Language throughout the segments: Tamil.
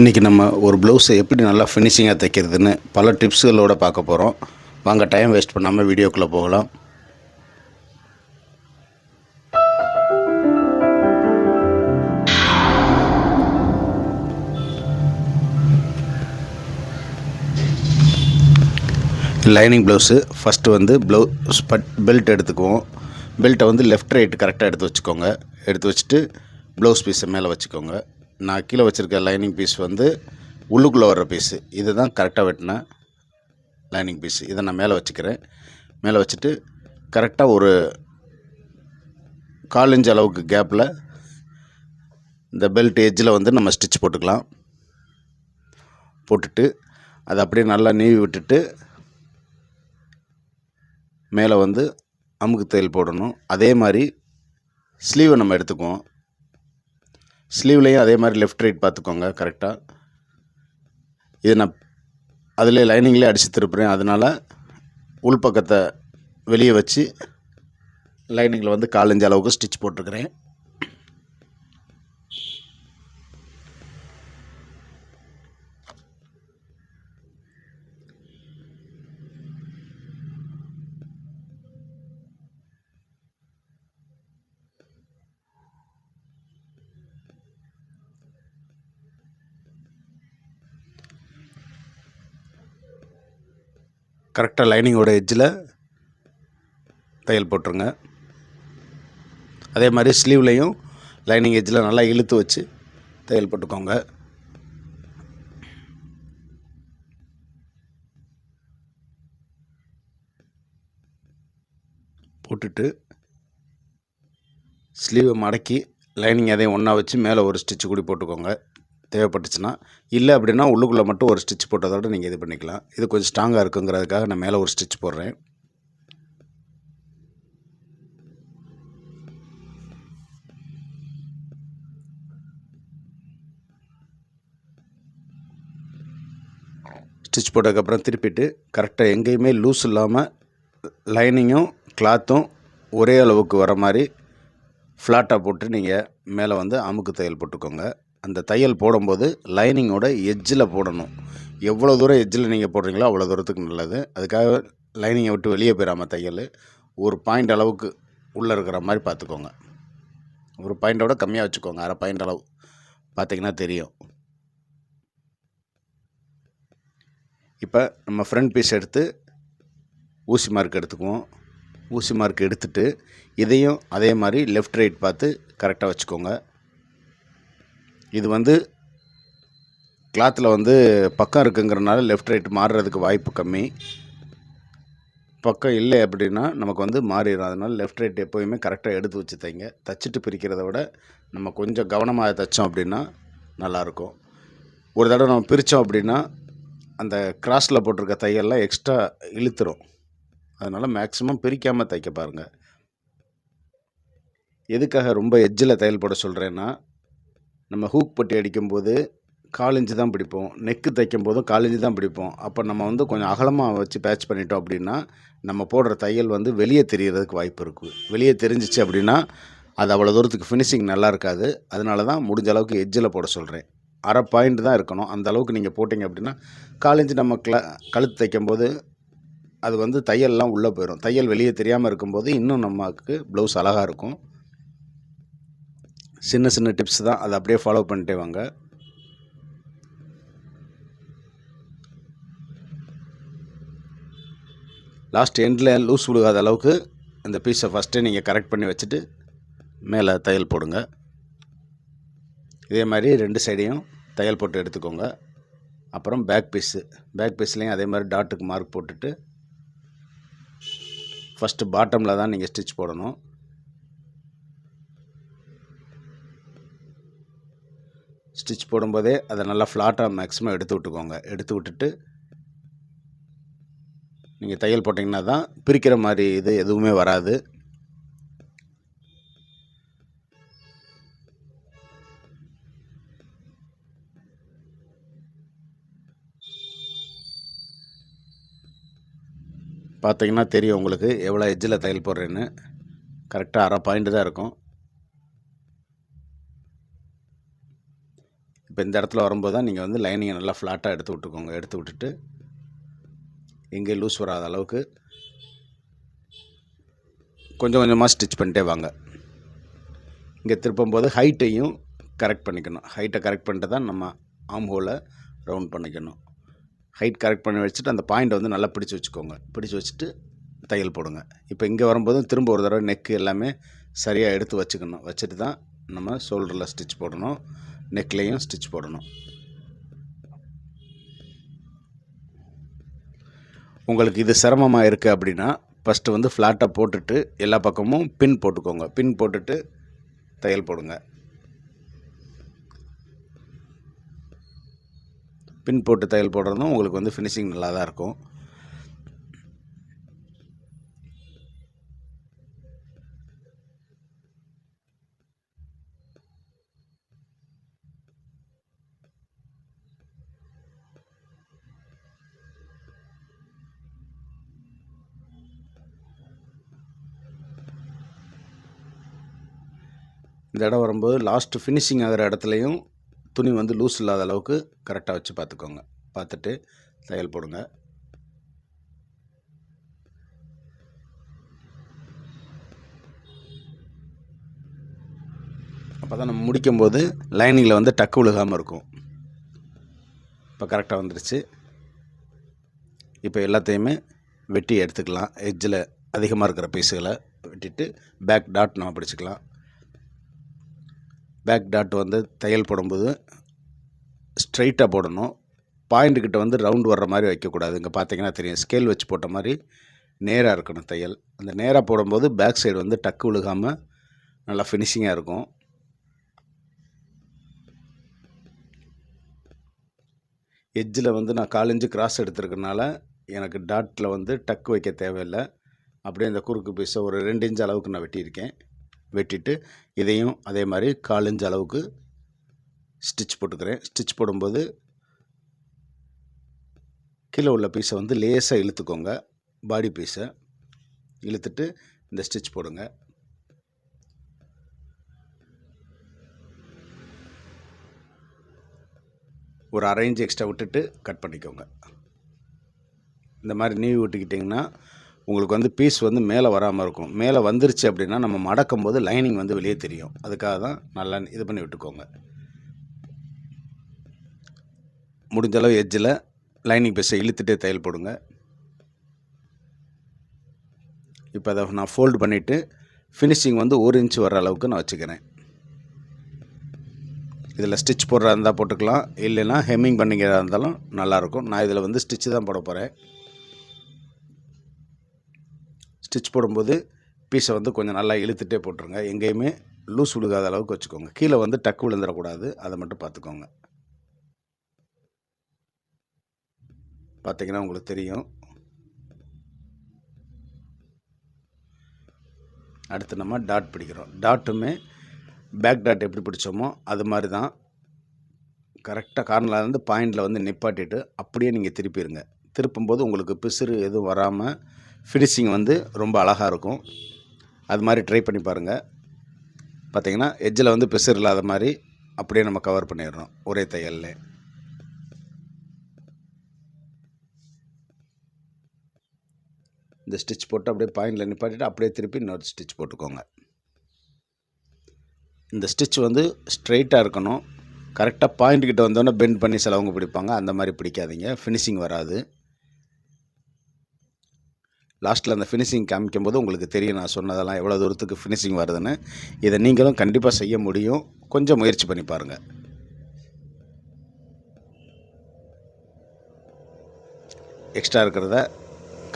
இன்றைக்கி நம்ம ஒரு ப்ளவுஸை எப்படி நல்லா ஃபினிஷிங்காக தைக்கிறதுன்னு பல டிப்ஸுகளோடு பார்க்க போகிறோம் வாங்க டைம் வேஸ்ட் பண்ணாமல் வீடியோக்குள்ளே போகலாம். லைனிங் ப்ளவுஸு ஃபஸ்ட்டு வந்து ப்ளவுஸ் பட் பெல்ட் எடுத்துக்குவோம். பெல்ட்டை வந்து லெஃப்ட் ரைட் கரெக்டாக எடுத்து வச்சுக்கோங்க. எடுத்து வச்சுட்டு ப்ளவுஸ் பீஸை மேலே வச்சுக்கோங்க. நான் கீழே வச்சுருக்க லைனிங் பீஸ் வந்து உள்ளுக்குள்ளே வர்ற பீஸு இது தான் கரெக்டாக வெட்டினேன் லைனிங் பீஸு. இதை நான் மேலே வச்சுக்கிறேன். மேலே வச்சுட்டு கரெக்டாக ஒரு கால் இன்ச் அளவுக்கு கேப்பில் இந்த பெல்ட் எஜ்ஜில் வந்து நம்ம ஸ்டிச் போட்டுக்கலாம். போட்டுட்டு அதை அப்படியே நல்லா நீவி விட்டுட்டு மேலே வந்து அமுக்கு தையல் போடணும். அதே மாதிரி ஸ்லீவை நம்ம எடுத்துக்குவோம். ஸ்லீவ்லேயும் அதே மாதிரி லெஃப்ட் ரைட் பார்த்துக்கோங்க கரெக்டாக இது நான் அதில் லைனிங்லேயே அடித்து திருப்புறேன். அதனால் உள்பக்கத்தை வெளியே வச்சு லைனிங்கில் வந்து காலஞ்சு அளவுக்கு ஸ்டிச் போட்டிருக்கிறேன். கரெக்டாக லைனிங்கோட எட்ஜில் தையல் போட்டுருங்க. அதே மாதிரி ஸ்லீவ்லேயும் லைனிங் எட்ஜில் நல்லா இழுத்து வச்சு தையல் போட்டுக்கோங்க. போட்டுட்டு ஸ்லீவை மடக்கி லைனிங் அதையும் ஒன்றா வச்சு மேலே ஒரு ஸ்டிச்சு கூடி போட்டுக்கோங்க. தேவைப்பட்டுச்சுன்னா இல்லை அப்படின்னா உள்ளுக்குள்ளே மட்டும் ஒரு ஸ்டிச் போட்டதோட நீங்கள் இது பண்ணிக்கலாம். இது கொஞ்சம் ஸ்ட்ராங்காக இருக்குங்கிறதுக்காக நான் மேலே ஒரு ஸ்டிச் போடுறேன். ஸ்டிச் போட்டதுக்கப்புறம் திருப்பிட்டு கரெக்டாக எங்கேயுமே லூஸ் இல்லாமல் லைனிங்கும் கிளாத்தும் ஒரே அளவுக்கு வர மாதிரி ஃப்ளாட்டாக போட்டு நீங்கள் மேலே வந்து அமுக்கு தையல் போட்டுக்கோங்க. அந்த தையல் போடும்போது லைனிங்கோட எஜ்ஜில் போடணும். எவ்வளோ தூரம் எஜ்ஜில் நீங்கள் போடுறீங்களோ அவ்வளோ தூரத்துக்கு நல்லது. அதுக்காக லைனிங்கை விட்டு வெளியே போயிடாமல் தையல். ஒரு பாயிண்ட் அளவுக்கு உள்ளே இருக்கிற மாதிரி பார்த்துக்கோங்க. ஒரு பாயிண்டோட கம்மியாக வச்சுக்கோங்க. அரை பாயிண்ட் அளவு. பார்த்தீங்கன்னா தெரியும். இப்போ நம்ம ஃப்ரண்ட் பீஸ் எடுத்து ஊசி மார்க் எடுத்துக்குவோம். ஊசி மார்க் எடுத்துட்டு இதையும் அதே மாதிரி லெஃப்ட் ரைட் பார்த்து கரெக்டாக வச்சுக்கோங்க. இது வந்து கிளாத்தில் வந்து பக்கம் இருக்குங்கிறனால லெஃப்ட் ரைட் மாறுறதுக்கு வாய்ப்பு கம்மி. பக்கம் இல்லை அப்படின்னா நமக்கு வந்து மாறிடும். அதனால் லெஃப்ட் ரைட் எப்போயுமே கரெக்டாக எடுத்து வச்சு தைங்க தச்சுட்டு பிரிக்கிறத விட நம்ம கொஞ்சம் கவனமாக தைச்சோம் அப்படின்னா நல்லாயிருக்கும். ஒரு தடவை நம்ம பிரித்தோம் அப்படின்னா அந்த கிராஸில் போட்டிருக்க தையல்லாம் எக்ஸ்ட்ரா இழுத்துரும். அதனால் மேக்ஸிமம் பிரிக்காமல் தைக்க பாருங்கள் எதுக்காக ரொம்ப எஜ்ஜில் தையல் போட சொல்கிறேன்னா நம்ம ஹூக் பட்டி அடிக்கும்போது காலிஞ்சு தான் பிடிப்போம். நெக்கு தைக்கும் போதும் காலிஞ்சு தான் பிடிப்போம். அப்போ நம்ம வந்து கொஞ்சம் அகலமாக வச்சு பேட்ச் பண்ணிட்டோம் அப்படின்னா நம்ம போடுற தையல் வந்து வெளியே தெரியறதுக்கு வாய்ப்பு இருக்குது வெளியே தெரிஞ்சிச்சு அப்படின்னா அது அவ்வளோ தூரத்துக்கு ஃபினிஷிங் நல்லா இருக்காது. அதனால தான் முடிஞ்ச அளவுக்கு எஜ்ஜில் போட சொல்கிறேன் அரை பாயிண்ட் தான் இருக்கணும். அந்த அளவுக்கு நீங்கள் போட்டிங்க அப்படின்னா காலிஞ்சு நம்ம கிள கழுத்து தைக்கும்போது அது வந்து தையல்லாம் உள்ளே போயிடும் தையல் வெளியே தெரியாமல் இருக்கும்போது இன்னும் நமக்கு ப்ளவுஸ் அழகாக இருக்கும். சின்ன சின்ன டிப்ஸ் தான். அதை அப்படியே ஃபாலோ பண்ணிட்டே வாங்க. லாஸ்ட் எண்டில் லூஸ் விழுகாத அளவுக்கு இந்த பீஸை ஃபஸ்ட்டே நீங்கள் கரெக்ட் பண்ணி வச்சுட்டு மேலே தையல் போடுங்க. இதே மாதிரி ரெண்டு சைடையும் தையல் போட்டு எடுத்துக்கோங்க. அப்புறம் பேக் பீஸு பேக் பீஸ்லேயும் அதே மாதிரி டாட்டுக்கு மார்க் போட்டுட்டு ஃபஸ்ட்டு பாட்டமில் தான் நீங்கள் ஸ்டிச் போடணும். ஸ்டிச் போடும்போதே அதை நல்லா ஃப்ளாட்டாக மேக்ஸிமம் எடுத்து விட்டுக்கோங்க. எடுத்து விட்டுட்டு நீங்கள் தையல் போட்டிங்கன்னா தான் பிரிக்கிற மாதிரி இது எதுவுமே வராது. பார்த்தீங்கன்னா தெரியும் உங்களுக்கு எவ்வளோ எஜ்ஜில் தையல் போடுறேன்னு. கரெக்டாக அரை பாயிண்ட் தான் இருக்கும். இப்போ இந்த இடத்துல வரும்போது தான் நீங்கள் வந்து லைனிங்கை நல்லா ஃப்ளாட்டாக எடுத்து விட்டுக்கோங்க. எடுத்து விட்டுட்டு எங்கே லூஸ் வராத அளவுக்கு கொஞ்சம் கொஞ்சமாக ஸ்டிச் பண்ணிட்டே வாங்க. இங்கே திருப்பும்போது ஹைட்டையும் கரெக்ட் பண்ணிக்கணும். ஹைட்டை கரெக்ட் பண்ணிட்டு தான் நம்ம ஆம் ஹோலை ரவுண்ட் பண்ணிக்கணும். ஹைட் கரெக்ட் பண்ணி வச்சுட்டு அந்த பாயிண்ட்டை வந்து நல்லா பிடிச்சி வச்சுக்கோங்க. பிடிச்சி வச்சுட்டு தையல் போடுங்க. இப்போ இங்கே வரும்போதும் திரும்ப ஒரு தடவை நெக்கு எல்லாமே சரியாக எடுத்து வச்சுக்கணும். வச்சுட்டு தான் நம்ம ஷோல்டரில் ஸ்டிச் போடணும். நெக்லேயும் ஸ்டிச் போடணும். உங்களுக்கு இது சிரமமாக இருக்குது அப்படின்னா ஃபஸ்ட்டு வந்து ஃப்ளாட்டாக போட்டுட்டு எல்லா பக்கமும் பின் போட்டுக்கோங்க. பின் போட்டுட்டு தையல் போடுங்க. பின் போட்டு தையல் போடுறதும் உங்களுக்கு வந்து ஃபினிஷிங் நல்லா தான் இருக்கும். இந்த இடம் வரும்போது லாஸ்ட்டு ஃபினிஷிங் ஆகிற இடத்துலையும் துணி வந்து லூஸ் இல்லாத அளவுக்கு கரெக்டாக வச்சு பார்த்துக்கோங்க. பார்த்துட்டு தையல் போடுங்க. அப்போ தான் நம்ம முடிக்கும்போது லைனிங்கில் வந்து டக்கு விழுகாமல் இருக்கும். இப்போ கரெக்டாக வந்துருச்சு. இப்போ எல்லாத்தையுமே வெட்டி எடுத்துக்கலாம். எட்ஜில் அதிகமாக இருக்கிற பீஸுகளை வெட்டிட்டு பேக் டாட் நம்ம பிடிச்சிக்கலாம். பேக் டாட் வந்து தையல் போடும்போது ஸ்ட்ரைட்டாக போடணும். பாயிண்ட்டுக்கிட்ட வந்து ரவுண்டு வர்ற மாதிரி வைக்கக்கூடாது. இங்கே பார்த்தீங்கன்னா தெரியும். ஸ்கேல் வச்சு போட்ட மாதிரி நேராக இருக்கணும் தையல். அந்த நேராக போடும்போது பேக் சைடு வந்து டக்கு விழுகாமல் நல்லா ஃபினிஷிங்காக இருக்கும். எஜ்ஜில் வந்து நான் காலஞ்சு கிராஸ் எடுத்துருக்கனால எனக்கு டாட்டில் வந்து டக்கு வைக்க தேவையில்லை. அப்படியே இந்த குறுக்கு பீஸை ஒரு ரெண்டு இன்ச் அளவுக்கு நான் வெட்டியிருக்கேன். வெட்டிட்டு இதையும் அதே மாதிரி காலஞ்சு அளவுக்கு ஸ்டிச் போட்டுக்கிறேன். ஸ்டிச் போடும்போது கீழே உள்ள பீஸை வந்து லேசாக இழுத்துக்கோங்க. பாடி பீஸை இழுத்துட்டு இந்த ஸ்டிச் போடுங்க. ஒரு அரை இன்ச் எக்ஸ்ட்ரா விட்டுட்டு கட் பண்ணிக்கோங்க. இந்த மாதிரி நீவி விட்டுக்கிட்டிங்கன்னா உங்களுக்கு வந்து பீஸ் வந்து மேலே வராமல் இருக்கும். மேலே வந்துருச்சு அப்படின்னா நம்ம மடக்கும் போது லைனிங் வந்து வெளியே தெரியும். அதுக்காக தான் நல்லா இது பண்ணி விட்டுக்கோங்க. முடிஞ்சளவு எஜ்ஜில் லைனிங் பீஸை இழுத்துட்டே தையல் போடுங்க. இப்போ அதை நான் ஃபோல்டு பண்ணிவிட்டு ஃபினிஷிங் வந்து ஒரு இன்ச் வர அளவுக்கு நான் வச்சுக்கிறேன். இதில் ஸ்டிச் போடுறதா இருந்தால் போட்டுக்கலாம். இல்லைன்னா ஹெம்மிங் பண்ணிக்கிறதா இருந்தாலும் நல்லாயிருக்கும் நான் இதில் வந்து ஸ்டிச்சு தான் போட போகிறேன் ஸ்டிச் போடும்போது பீஸை வந்து கொஞ்சம் நல்லா இழுத்துட்டே போட்டுருங்க. எங்கேயுமே லூஸ் விழுகாத அளவுக்கு வச்சுக்கோங்க. கீழே வந்து டக்கு விழுந்துடக்கூடாது. அதை மட்டும் பார்த்துக்கோங்க. பார்த்தீங்கன்னா உங்களுக்கு தெரியும். அடுத்து நம்ம டாட் பிடிக்கிறோம். டாட்டுமே பேக் டாட் எப்படி பிடிச்சோமோ அது மாதிரி தான். கரெக்டாக கார்னரில் இருந்து பாயிண்டில் வந்து நிப்பாட்டிட்டு அப்படியே நீங்கள் திருப்பிடுங்க. திருப்பும்போது உங்களுக்கு பிசுறு எதுவும் வராமல் ஃபினிஷிங் வந்து ரொம்ப அழகாக இருக்கும். அது மாதிரி ட்ரை பண்ணி பாருங்கள் பார்த்தீங்கன்னா எஜ்ஜில் வந்து பிசுறு இல்லாத மாதிரி அப்படியே நம்ம கவர் பண்ணிடுறோம் ஒரே தையல்ல. இந்த ஸ்டிச் போட்டு அப்படியே பாயிண்டில் நிப்பாட்டிட்டு அப்படியே திருப்பி இன்னொரு ஸ்டிச் போட்டுக்கோங்க. இந்த ஸ்டிச் வந்து ஸ்ட்ரைட்டாக இருக்கணும். கரெக்டாக பாயிண்ட் கிட்ட வந்தோடனே பெண்ட் பண்ணி சிலவங்க பிடிப்பாங்க. அந்த மாதிரி பிடிக்காதீங்க. ஃபினிஷிங் வராது. லாஸ்ட்டில் அந்த ஃபினிஷிங் காமிக்கும் போது உங்களுக்கு தெரியும் நான் சொன்னதெல்லாம் எவ்வளோ தூரத்துக்கு ஃபினிஷிங் வருதுன்னு. இதை நீங்களும் கண்டிப்பாக செய்ய முடியும். கொஞ்சம் முயற்சி பண்ணி பாருங்கள் எக்ஸ்ட்ரா இருக்கிறத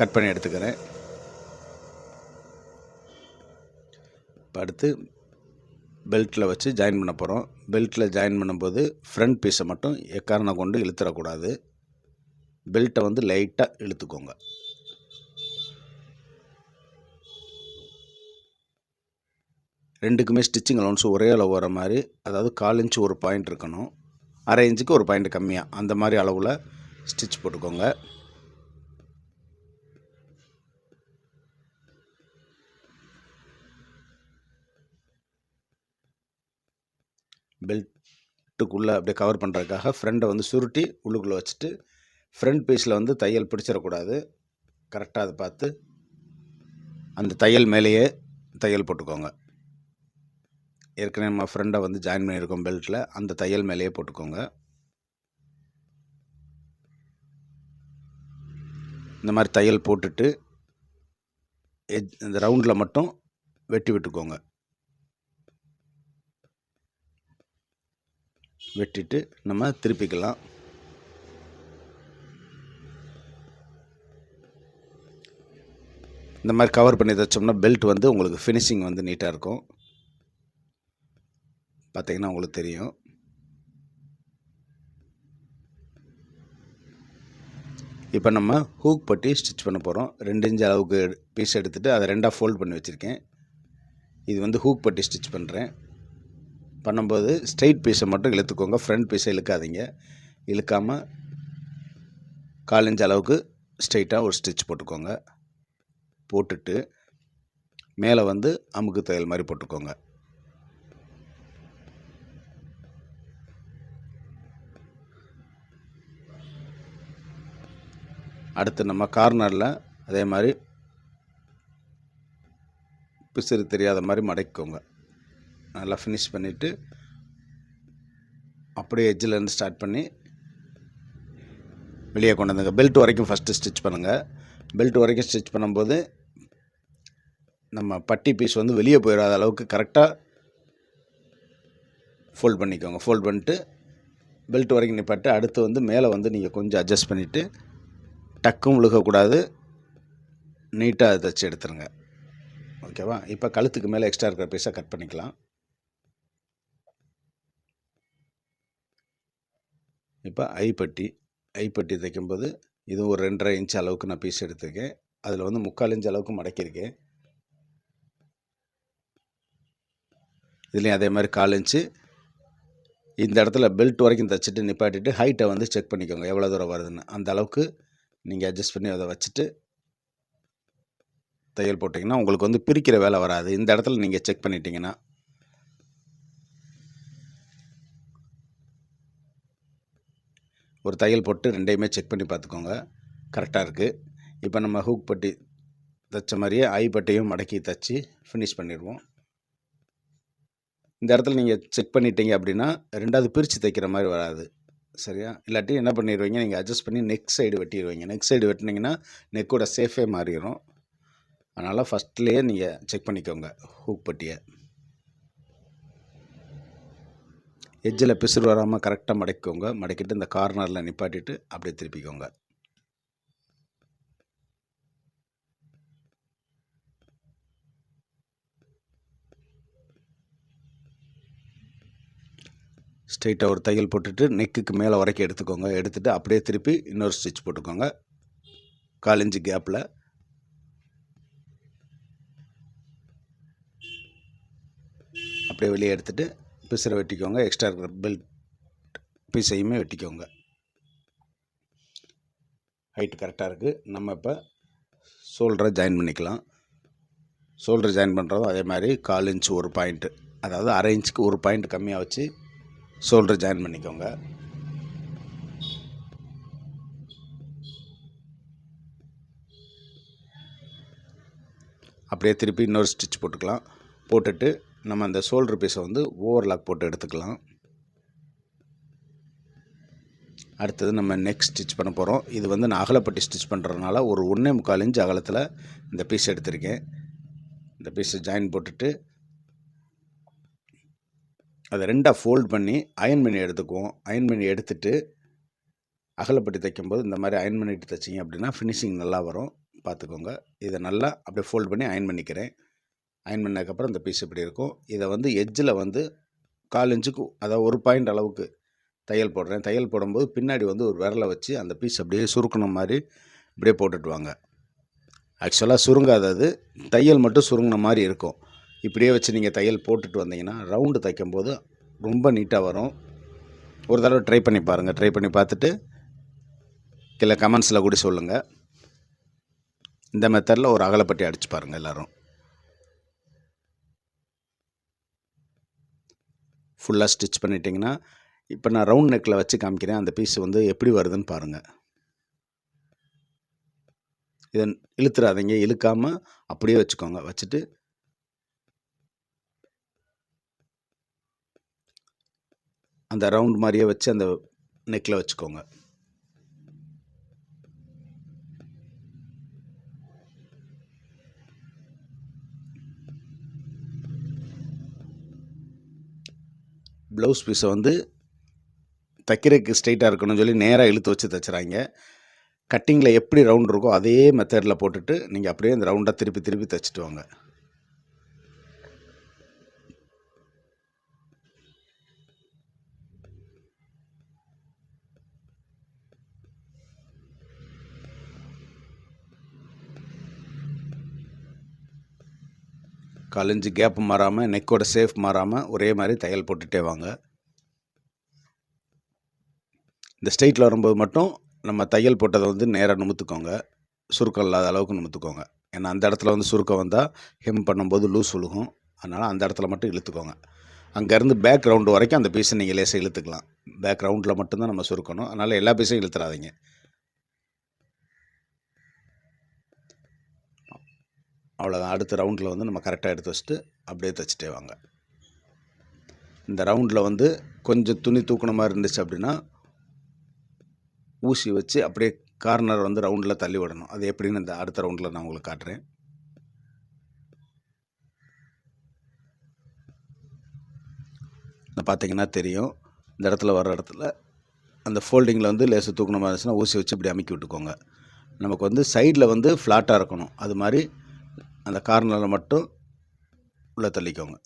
கட் பண்ணி எடுத்துக்கிறேன். இப்போ அடுத்து பெல்ட்டில் வச்சு ஜாயின் பண்ண போகிறோம் பெல்ட்டில் ஜாயின் பண்ணும்போது ஃப்ரண்ட் பீஸை மட்டும் எக்காரணம் கொண்டு இழுத்துடக்கூடாது பெல்ட்டை வந்து லைட்டாக இழுத்துக்கோங்க. ரெண்டுக்குமே ஸ்டிச்சிங் அலவுன்ஸும் ஒரே அளவு வர மாதிரி அதாவது கால் இன்ச்சு ஒரு பாயிண்ட் இருக்கணும். அரை இன்ச்சுக்கு ஒரு பாயிண்ட் கம்மியாக அந்த மாதிரி அளவில் ஸ்டிச் போட்டுக்கோங்க. பெல்ட்டுக்குள்ளே அப்படியே கவர் பண்ணுறதுக்காக ஃப்ரெண்டை வந்து சுருட்டி உள்ளுக்குள்ளே வச்சுட்டு ஃப்ரண்ட் பீஸில் வந்து தையல் பிடிச்சிடக்கூடாது. கரெக்டாக அதை பார்த்து அந்த தையல் மேலேயே தையல் போட்டுக்கோங்க. ஏற்கனவே நம்ம ஃப்ரெண்டை வந்து ஜாயின் பண்ணியிருக்கோம் பெல்ட்டில் அந்த தையல் மேலேயே போட்டுக்கோங்க. இந்த மாதிரி தையல் போட்டுட்டு எஜ் இந்த ரவுண்டில் மட்டும் வெட்டி விட்டுக்கோங்க. வெட்டிட்டு நம்ம திருப்பிக்கலாம். இந்த மாதிரி கவர் பண்ணி தைச்சோம்னா பெல்ட் வந்து உங்களுக்கு ஃபினிஷிங் வந்து நீட்டாக இருக்கும். பார்த்தீங்கன்னா உங்களுக்கு தெரியும். இப்போ நம்ம ஹூக் பட்டி ஸ்டிச் பண்ண போகிறோம் ரெண்டு இன்ச் அளவுக்கு பீஸ் எடுத்துகிட்டு அதை ரெண்டாக ஃபோல்ட் பண்ணி வச்சுருக்கேன். இது வந்து ஹூக் பட்டி ஸ்டிச் பண்ணுறேன் பண்ணும்போது ஸ்ட்ரெயிட் பீஸை மட்டும் இழுத்துக்கோங்க. ஃப்ரண்ட் பீஸை இழுக்காதீங்க. இழுக்காமல் கால் இன்ச் அளவுக்கு ஸ்ட்ரெயிட்டாக ஒரு ஸ்டிச் போட்டுக்கோங்க. போட்டுட்டு மேலே வந்து அமுக்கு தையல் மாதிரி போட்டுக்கோங்க. அடுத்து நம்ம கார்னரில் அதே மாதிரி பிசிறு தெரியாத மாதிரி மடக்கிக்கோங்க. நல்லா ஃபினிஷ் பண்ணிவிட்டு அப்படியே எஜ்ஜிலேருந்து ஸ்டார்ட் பண்ணி வெளியே கொண்டு வந்துங்க பெல்ட் வரைக்கும் ஃபஸ்ட்டு ஸ்டிச் பண்ணுங்கள் பெல்ட் வரைக்கும் ஸ்டிச் பண்ணும்போது நம்ம பட்டி பீஸ் வந்து வெளியே போயிடாத அளவுக்கு கரெக்டாக ஃபோல்ட் பண்ணிக்கோங்க. ஃபோல்ட் பண்ணிட்டு பெல்ட் வரைக்கும் நிப்பாட்டு அடுத்து வந்து மேலே வந்து நீங்கள் கொஞ்சம் அட்ஜஸ்ட் பண்ணிவிட்டு டக்கும் விழுகக்கூடாது. நீட்டாக தைச்சி எடுத்துருங்க. ஓகேவா? இப்போ கழுத்துக்கு மேலே எக்ஸ்ட்ரா இருக்கிற பீஸை கட் பண்ணிக்கலாம். இப்போ ஐப்பட்டி ஐப்பட்டி தைக்கும்போது இது ஒரு ரெண்டரை இன்ச் அளவுக்கு நான் பீஸ் எடுத்திருக்கேன். அதில் வந்து முக்கால் இன்ச் அளவுக்கு மடக்கியிருக்கேன். இதுலேயும் அதே மாதிரி கால் இன்ச்சு இந்த இடத்துல பெல்ட் வரைக்கும் தைச்சிட்டு நிப்பாட்டிட்டு ஹைட்டை வந்து செக் பண்ணிக்கோங்க. எவ்வளோ தூரம் வருதுன்னு. அந்த அளவுக்கு நீங்கள் அட்ஜஸ்ட் பண்ணி அதை வச்சுட்டு தையல் போட்டிங்கன்னா உங்களுக்கு வந்து பிரிக்கிற வேலை வராது. இந்த இடத்துல நீங்கள் செக் பண்ணிட்டீங்கன்னா. ஒரு தையல் போட்டு ரெண்டையுமே செக் பண்ணி பார்த்துக்கோங்க. கரெக்டாக இருக்குது இப்போ நம்ம ஹூக் பட்டி தைச்ச மாதிரியே ஐ பட்டையும் மடக்கி தைச்சி ஃபினிஷ் பண்ணிடுவோம். இந்த இடத்துல நீங்கள் செக் பண்ணிட்டீங்க அப்படின்னா ரெண்டாவது பிரித்து தைக்கிற மாதிரி வராது. சரியா? இல்லாட்டி என்ன பண்ணிடுவீங்க நீங்கள் அட்ஜஸ்ட் பண்ணி நெக் சைடு வெட்டிடுவீங்க நெக் சைடு வெட்டினீங்கன்னா நெக்கோட சேஃபே மாறிடும் அதனால் ஃபஸ்ட்லேயே நீங்கள் செக் பண்ணிக்கோங்க ஹூக் பட்டியை. எஜ்ஜில் பிசுறு வராமல் கரெக்டாக மடக்கிக்கோங்க. மடக்கிட்டு இந்த கார்னரில் நிப்பாட்டிட்டு அப்படியே திருப்பிக்கோங்க. ஸ்ட்ரைட்டாக ஒரு தையல் போட்டுட்டு நெக்குக்கு மேலே வரைக்கும் எடுத்துக்கோங்க. எடுத்துகிட்டு அப்படியே திருப்பி இன்னொரு ஸ்டிச் போட்டுக்கோங்க. கால் கேப்பில் அப்படியே வெளியே எடுத்துகிட்டு பிசரை வெட்டிக்கோங்க. எக்ஸ்ட்ரா இருக்கிற பெல்ட் பீஸையுமே வெட்டிக்கோங்க. ஹைட் கரெக்டாக இருக்குது நம்ம இப்போ ஷோல்டரை ஜாயின் பண்ணிக்கலாம். ஷோல்டர் ஜாயின் பண்ணுறதும் அதே மாதிரி கால் இன்ச் ஒரு பாயிண்ட்டு அதாவது அரை இன்ச்சுக்கு ஒரு பாயிண்ட் கம்மியாக வச்சு சோல்டர் ஜாயின் பண்ணிக்கோங்க. அப்படியே திருப்பி இன்னொரு ஸ்டிச் போட்டுக்கலாம். போட்டுட்டு நம்ம அந்த ஷோல்டர் பீஸை வந்து ஓவர்லாக் போட்டு எடுத்துக்கலாம். அடுத்தது நம்ம நெக் ஸ்டிச் பண்ண போகிறோம் இது வந்து நான் அகலப்பட்டி ஸ்டிச் பண்ணுறதுனால ஒரு ஒன்றே முக்கால் இன்ச்சு அகலத்தில் இந்த பீஸ் எடுத்திருக்கேன். இந்த பீஸை ஜாயின் போட்டுட்டு அதை ரெண்டாக ஃபோல்ட் பண்ணி அயன் பண்ணி எடுத்துக்குவோம். அயன் பண்ணி எடுத்துட்டு அகலப்பட்டி தைக்கும்போது இந்த மாதிரி அயன் பண்ணிட்டு தைச்சிங்க அப்படின்னா ஃபினிஷிங் நல்லா வரும். பார்த்துக்கோங்க. இதை நல்லா அப்படியே ஃபோல்ட் பண்ணி அயன் பண்ணிக்கிறேன். அயன் பண்ணதுக்கப்புறம் இந்த பீஸ் இப்படி இருக்கும். இதை வந்து எஜ்ஜில் வந்து கால் இன்ச்சுக்கு அதாவது ஒரு பாயிண்ட் அளவுக்கு தையல் போடுறேன். தையல் போடும்போது பின்னாடி வந்து ஒரு விரலை வச்சு அந்த பீஸ் அப்படியே சுருக்கணும் மாதிரி இப்படியே போட்டுட்டு வாங்க. ஆக்சுவலாக சுருங்காதது தையல் மட்டும் சுருங்கின மாதிரி இருக்கும். இப்படியே வச்சு நீங்கள் தையல் போட்டுட்டு வந்தீங்கன்னா ரவுண்டு தைக்கும்போது ரொம்ப நீட்டாக வரும். ஒரு தடவை ட்ரை பண்ணி பாருங்கள் ட்ரை பண்ணி பார்த்துட்டு கீழே கமெண்ட்ஸில் கூட சொல்லுங்கள் இந்த மெத்தடில் ஒரு அகலப்பட்டி அடிச்சு பாருங்கள் எல்லோரும். ஃபுல்லாக ஸ்டிச் பண்ணிட்டீங்கன்னா இப்போ நான் ரவுண்ட் நெக்கில் வச்சு காமிக்கிறேன். அந்த பீஸ் வந்து எப்படி வருதுன்னு பாருங்கள் இதை இழுத்துறாதீங்க. இழுக்காமல் அப்படியே வச்சுக்கோங்க. வச்சுட்டு அந்த ரவுண்ட் மாதிரியே வச்சு அந்த நெக்கில் வச்சுக்கோங்க. ப்ளவுஸ் பீஸை வந்து தைக்கிறதுக்கு ஸ்ட்ரைட்டாக இருக்கணும்னு சொல்லி நேராக இழுத்து வச்சு தைச்சிறாங்க. கட்டிங்கில் எப்படி ரவுண்ட் இருக்கோ அதே மெத்தடில் போட்டுட்டு நீங்கள் அப்படியே அந்த ரவுண்டாக திருப்பி திருப்பி தைச்சிட்டு வாங்க. காலஞ்சு கேப் மாறாமல் நெக்கோட சேஃப் மாறாமல் ஒரே மாதிரி தையல் போட்டுகிட்டே வாங்க. இந்த ஸ்ட்ரெயிட்டில் வரும்போது மட்டும் நம்ம தையல் போட்டதை வந்து நேராக நிமித்துக்கோங்க. சுருக்கம் இல்லாத அளவுக்கு நிமித்துக்கோங்க. ஏன்னா அந்த இடத்துல வந்து சுருக்கம் வந்தால் ஹெம் பண்ணும்போது லூஸ் விழுகும் அதனால் அந்த இடத்துல மட்டும் இழுத்துக்கோங்க. அங்கேருந்து பேக் ரவுண்டு வரைக்கும் அந்த பீஸை நீங்கள் லேசாக இழுத்துக்கலாம். பேக் ரவுண்டில் மட்டும்தான் நம்ம சுருக்கணும். அதனால் எல்லா பீஸையும் இழுத்துறாதீங்க. அவ்வளோதான் அடுத்த ரவுண்டில் வந்து நம்ம கரெக்டாக எடுத்து வச்சுட்டு அப்படியே தைச்சிட்டே வாங்க. இந்த ரவுண்டில் வந்து கொஞ்சம் துணி தூக்குன மாதிரி இருந்துச்சு அப்படின்னா ஊசி வச்சு அப்படியே கார்னர் வந்து ரவுண்டில் தள்ளி விடணும். அது எப்படின்னு இந்த அடுத்த ரவுண்டில் நான் உங்களுக்கு காட்டுறேன். இந்த பார்த்தீங்கன்னா தெரியும். இந்த இடத்துல வர இடத்துல அந்த ஃபோல்டிங்கில் வந்து லேசு தூக்கணும் மாதிரி இருந்துச்சுன்னா ஊசி வச்சு இப்படி அமைக்கி விட்டுக்கோங்க. நமக்கு வந்து சைடில் வந்து ஃப்ளாட்டாக இருக்கணும். அது மாதிரி அந்த கார்னரில் மட்டும் உள்ளே தள்ளிக்கோங்க.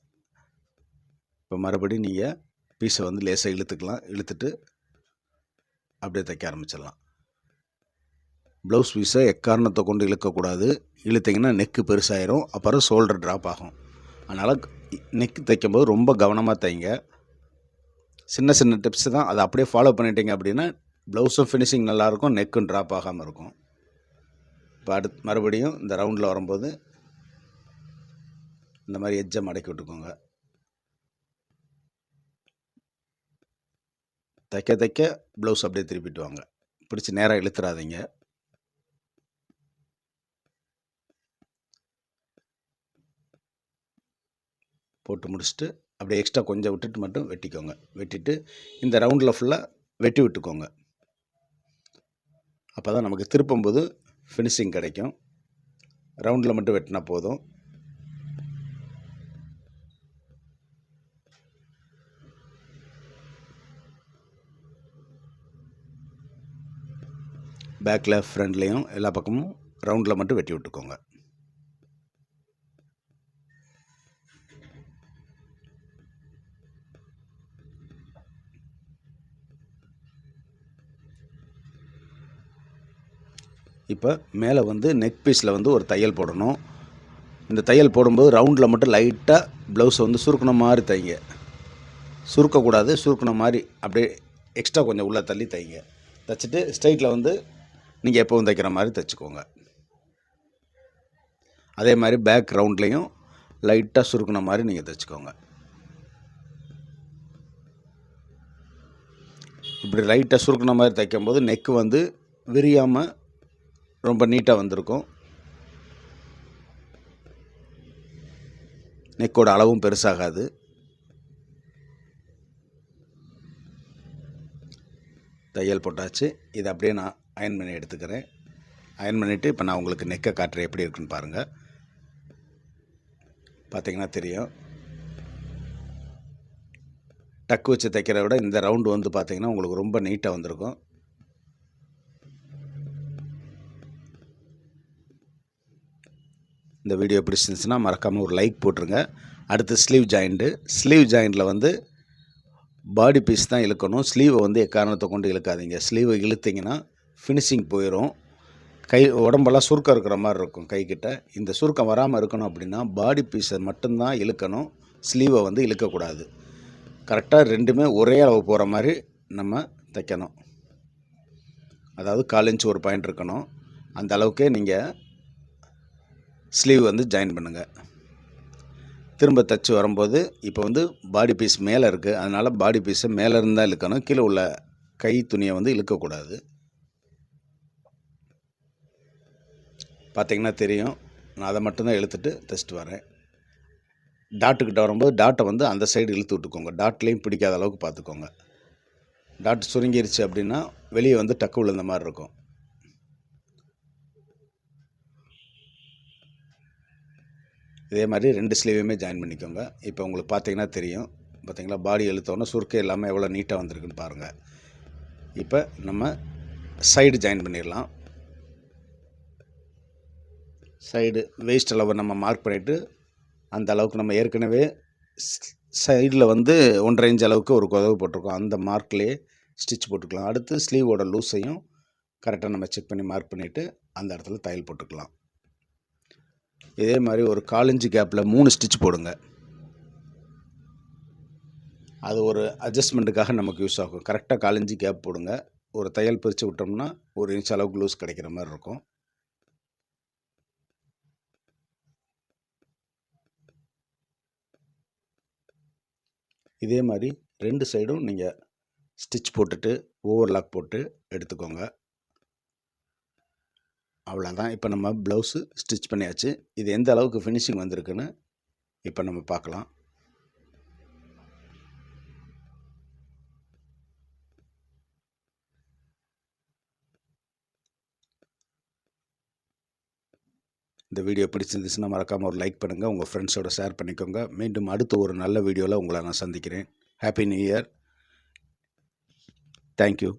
இப்போ மறுபடியும் நீங்கள் பீஸை வந்து லேசாக இழுத்துக்கலாம். இழுத்துட்டு அப்படியே தைக்க ஆரம்பிச்சிடலாம். ப்ளவுஸ் பீஸை எக்காரணத்தை கொண்டு இழுக்கக்கூடாது. இழுத்திங்கன்னா நெக்கு பெருசாயிரும். அப்புறம் ஷோல்டர் ட்ராப் ஆகும். அதனால் நெக்கு தைக்கும்போது ரொம்ப கவனமாக தைங்க. சின்ன சின்ன டிப்ஸ் தான். அதை அப்படியே ஃபாலோ பண்ணிட்டீங்க அப்படின்னா ப்ளவுஸும் ஃபினிஷிங் நல்லாயிருக்கும் நெக்கும் ட்ராப் ஆகாமல் இருக்கும். இப்போ அடுத்து மறுபடியும் இந்த ரவுண்டில் வரும்போது இந்த மாதிரி எஜ்ஜை மடக்கி விட்டுக்கோங்க. தைக்க தைக்க ப்ளவுஸ் அப்படியே திருப்பிட்டு வாங்க. பிடிச்சி நேராக இழுத்துறாதீங்க. போட்டு முடிச்சுட்டு அப்படியே எக்ஸ்ட்ரா கொஞ்சம் விட்டுட்டு மட்டும் வெட்டிக்கோங்க. வெட்டிட்டு இந்த ரவுண்டில் ஃபுல்லாக வெட்டி விட்டுக்கோங்க. அப்போ தான் நமக்கு திருப்பும்போது ஃபினிஷிங் கிடைக்கும். ரவுண்டில் மட்டும் வெட்டினா போதும். பேக்கில் ஃப்ரண்ட்லேயும் எல்லா பக்கமும் ரவுண்டில் மட்டும் வெட்டி விட்டுக்கோங்க. இப்போ மேலே வந்து நெக் பீஸில் வந்து ஒரு தையல் போடணும். இந்த தையல் போடும்போது ரவுண்டில் மட்டும் லைட்டாக ப்ளவுஸை வந்து சுருக்கின மாதிரி தைங்க. சுருக்கக்கூடாது சுருக்கின மாதிரி அப்படியே எக்ஸ்ட்ரா கொஞ்சம் உள்ளே தள்ளி தைங்க. தைச்சிட்டு ஸ்ட்ரைட்டில் வந்து நீங்கள் எப்போவும் தைக்கிற மாதிரி தைச்சிக்கோங்க. அதே மாதிரி பேக் ரவுண்ட்லேயும் லைட்டாக சுருக்கின மாதிரி நீங்கள் தைச்சிக்கோங்க. இப்படி லைட்டாக சுருக்கின மாதிரி தைக்கும்போது நெக்கு வந்து விரியாமல் ரொம்ப நீட்டாக வந்திருக்கும். நெக்கோட அளவும் பெருசாகாது. தையல் போட்டாச்சு. இதை அப்படியே நான் அயன் பண்ணி எடுத்துக்கிறேன். அயன் பண்ணிவிட்டு இப்போ நான் உங்களுக்கு நெக்கை காட்டுறேன் எப்படி இருக்குன்னு பாருங்கள் பார்த்தீங்கன்னா தெரியும். டக்கு வச்சு தைக்கிறத விட இந்த ரவுண்டு வந்து பார்த்திங்கன்னா உங்களுக்கு ரொம்ப நீட்டாக வந்திருக்கும். இந்த வீடியோ பிடிச்சிருந்துச்சுன்னா மறக்காமல் ஒரு லைக் போட்டுருங்க. அடுத்து ஸ்லீவ் ஜாயிண்ட்டு ஸ்லீவ் ஜாயிண்டில் வந்து பாடி பீஸ் தான் இழுக்கணும். ஸ்லீவை வந்து எக்காரணத்தை கொண்டு இழுக்காதீங்க. ஸ்லீவை இழுத்திங்கன்னா ஃபினிஷிங் போயிடும் கை உடம்பெல்லாம் சுருக்கம் இருக்கிற மாதிரி இருக்கும் கைக்கிட்ட. இந்த சுருக்கம் வராமல் இருக்கணும் அப்படின்னா பாடி பீஸை மட்டும்தான் இழுக்கணும். ஸ்லீவை வந்து இழுக்கக்கூடாது. கரெக்டாக ரெண்டுமே ஒரே அளவு போகிற மாதிரி நம்ம தைக்கணும். அதாவது கால் ஒரு பாயிண்ட் இருக்கணும். அந்த அளவுக்கே நீங்கள் ஸ்லீவ் வந்து ஜாயின் பண்ணுங்கள் திரும்ப தச்சு வரும்போது இப்போ வந்து பாடி பீஸ் மேலே இருக்குது அதனால் பாடி பீஸை மேலே இருந்தால் இழுக்கணும். கீழே உள்ள கை துணியை வந்து இழுக்கக்கூடாது. பார்த்திங்கன்னா தெரியும். நான் அதை மட்டும்தான் இழுத்துட்டு தைச்சிட்டு வரேன். டாட்டுக்கிட்ட வரும்போது டாட்டை வந்து அந்த சைடு இழுத்து விட்டுக்கோங்க. டாட்லேயும் பிடிக்காத அளவுக்கு பார்த்துக்கோங்க. டாட் சுருங்கிருச்சு அப்படின்னா வெளியே வந்து டக்கு விழுந்த மாதிரி இருக்கும். இதே மாதிரி ரெண்டு ஸ்லீவையுமே ஜாயின் பண்ணிக்கோங்க. இப்போ உங்களுக்கு பார்த்தீங்கன்னா தெரியும். பார்த்தீங்களா? பாடி எழுத்தோன்னா சுருக்கம் இல்லாமல் எவ்வளோ நீட்டாக வந்திருக்குன்னு பாருங்கள் இப்போ நம்ம சைடு ஜாயின் பண்ணிடலாம். சைடு வேஸ்ட் அளவை நம்ம மார்க் பண்ணிவிட்டு அந்த அளவுக்கு நம்ம ஏற்கனவே சைடில் வந்து ஒன்றரை இன்ச் அளவுக்கு ஒரு குதவு போட்டிருக்கோம். அந்த மார்க்லேயே ஸ்டிச் போட்டுக்கலாம். அடுத்து ஸ்லீவோட லூஸையும் கரெக்டாக நம்ம செக் பண்ணி மார்க் பண்ணிவிட்டு அந்த இடத்துல தையல் போட்டுக்கலாம். இதே மாதிரி ஒரு காலஞ்சு கேப்பில் மூணு ஸ்டிச் போடுங்க. அது ஒரு அட்ஜஸ்ட்மெண்ட்டுக்காக நமக்கு யூஸ் ஆகும். கரெக்டாக காலஞ்சு கேப் போடுங்க. ஒரு தையல் பிரித்து விட்டோம்னா ஒரு இன்ச் அளவுக்கு லூஸ் கிடைக்கிற மாதிரி இருக்கும். இதே மாதிரி ரெண்டு சைடும் நீங்கள் ஸ்டிச் போட்டுட்டு ஓவர்லாக் போட்டு எடுத்துக்கோங்க. அவ்வளோதான் இப்போ நம்ம ப்ளவுஸு ஸ்டிச் பண்ணியாச்சு. இது எந்த அளவுக்கு ஃபினிஷிங் வந்திருக்குன்னு இப்போ நம்ம பார்க்கலாம். இந்த வீடியோ பிடிச்சிருந்துச்சுன்னா மறக்காமல் ஒரு லைக் பண்ணுங்கள் உங்கள் ஃப்ரெண்ட்ஸோட ஷேர் பண்ணிக்கோங்க. மீண்டும் அடுத்த ஒரு நல்ல வீடியோவில் உங்களை நான் சந்திக்கிறேன். Happy new year thank you